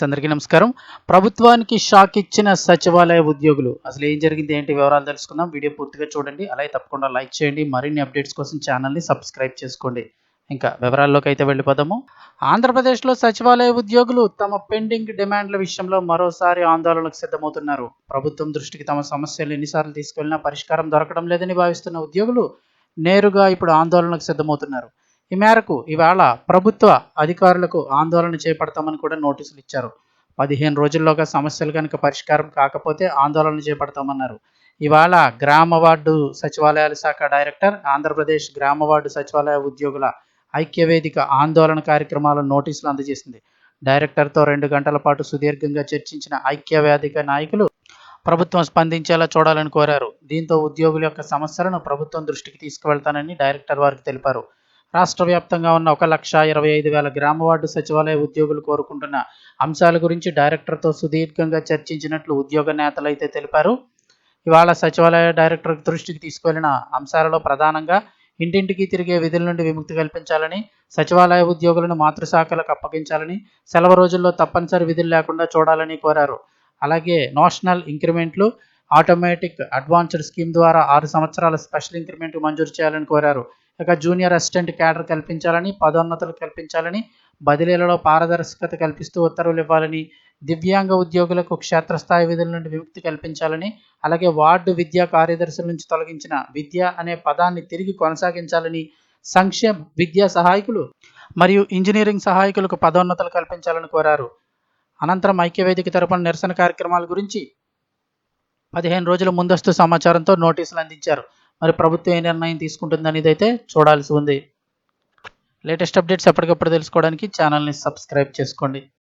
అందరికీ నమస్కారం. ప్రభుత్వానికి షాక్ ఇచ్చిన సచివాలయ ఉద్యోగులు. అసలు ఏం జరిగింది ఏంటి వివరాలు తెలుసుకుందాం. వీడియో పూర్తిగా చూడండి. అలాగే తప్పకుండా లైక్ చేయండి. మరిన్ని అప్డేట్స్ కోసం ఛానల్ని సబ్స్క్రైబ్ చేసుకోండి. ఇంకా వివరాల్లోకి అయితే వెళ్ళిపోదాము. ఆంధ్రప్రదేశ్లో సచివాలయ ఉద్యోగులు తమ పెండింగ్ డిమాండ్ల విషయంలో మరోసారి ఆందోళనకు సిద్ధమవుతున్నారు. ప్రభుత్వం దృష్టికి తమ సమస్యలు ఎన్నిసార్లు తీసుకెళ్ళినా పరిష్కారం దొరకడం లేదని భావిస్తున్న ఉద్యోగులు నేరుగా ఇప్పుడు ఆందోళనకు సిద్ధమవుతున్నారు. ఈ మేరకు ఇవాళ ప్రభుత్వ అధికారులకు ఆందోళన చేపడతామని కూడా నోటీసులు ఇచ్చారు. పదిహేను రోజుల్లోగా సమస్యలు కనుక పరిష్కారం కాకపోతే ఆందోళన చేపడతామన్నారు. ఇవాళ గ్రామ వార్డు సచివాలయాల శాఖ డైరెక్టర్ ఆంధ్రప్రదేశ్ గ్రామ వార్డు సచివాలయ ఉద్యోగుల ఐక్యవేదిక ఆందోళన కార్యక్రమాల నోటీసులు అందజేసింది. డైరెక్టర్తో రెండు గంటల పాటు సుదీర్ఘంగా చర్చించిన ఐక్యవేదిక నాయకులు ప్రభుత్వం స్పందించేలా చూడాలని కోరారు. దీంతో ఉద్యోగుల యొక్క సమస్యలను ప్రభుత్వం దృష్టికి తీసుకువెళ్తానని డైరెక్టర్ వారికి తెలిపారు. రాష్ట్ర వ్యాప్తంగా ఉన్న ఒక లక్ష ఇరవై ఐదు వేల గ్రామ వార్డు సచివాలయ ఉద్యోగులు కోరుకుంటున్న అంశాల గురించి డైరెక్టర్తో సుదీర్ఘంగా చర్చించినట్లు ఉద్యోగ నేతలు అయితే తెలిపారు. ఇవాళ సచివాలయ డైరెక్టర్ దృష్టికి తీసుకెళ్ళిన అంశాలలో ప్రధానంగా ఇంటింటికి తిరిగే విధుల నుండి విముక్తి కల్పించాలని సచివాలయ ఉద్యోగులను మాతృశాఖలకు అప్పగించాలని సెలవు రోజుల్లో తప్పనిసరి విధులు లేకుండా చూడాలని కోరారు. అలాగే నోషనల్ ఇంక్రిమెంట్లు ఆటోమేటిక్ అడ్వాన్స్డ్ స్కీమ్ ద్వారా ఆరు సంవత్సరాల స్పెషల్ ఇంక్రిమెంట్ మంజూరు చేయాలని కోరారు. ఇక జూనియర్ అసిస్టెంట్ క్యాడర్ కల్పించాలని పదోన్నతులు కల్పించాలని బదిలీలలో పారదర్శకత కల్పిస్తూ ఉత్తర్వులు ఇవ్వాలని దివ్యాంగ ఉద్యోగులకు క్షేత్రస్థాయి విధుల నుండి విముక్తి కల్పించాలని అలాగే వార్డు విద్యా కార్యదర్శుల నుంచి తొలగించిన విద్య అనే పదాన్ని తిరిగి కొనసాగించాలని సంక్షేమ విద్యా సహాయకులు మరియు ఇంజనీరింగ్ సహాయకులకు పదోన్నతులు కల్పించాలని కోరారు. అనంతరం ఐక్యవేదిక తరపున నిరసన కార్యక్రమాల గురించి పదిహేను రోజుల ముందస్తు సమాచారంతో నోటీసులు అందించారు. మరి ప్రభుత్వం ఏ నిర్ణయం తీసుకుంటుంది అనేది అయితే చూడాల్సి ఉంది. లేటెస్ట్ అప్డేట్స్ ఎప్పటికప్పుడు తెలుసుకోవడానికి ఛానల్ని సబ్స్క్రైబ్ చేసుకోండి.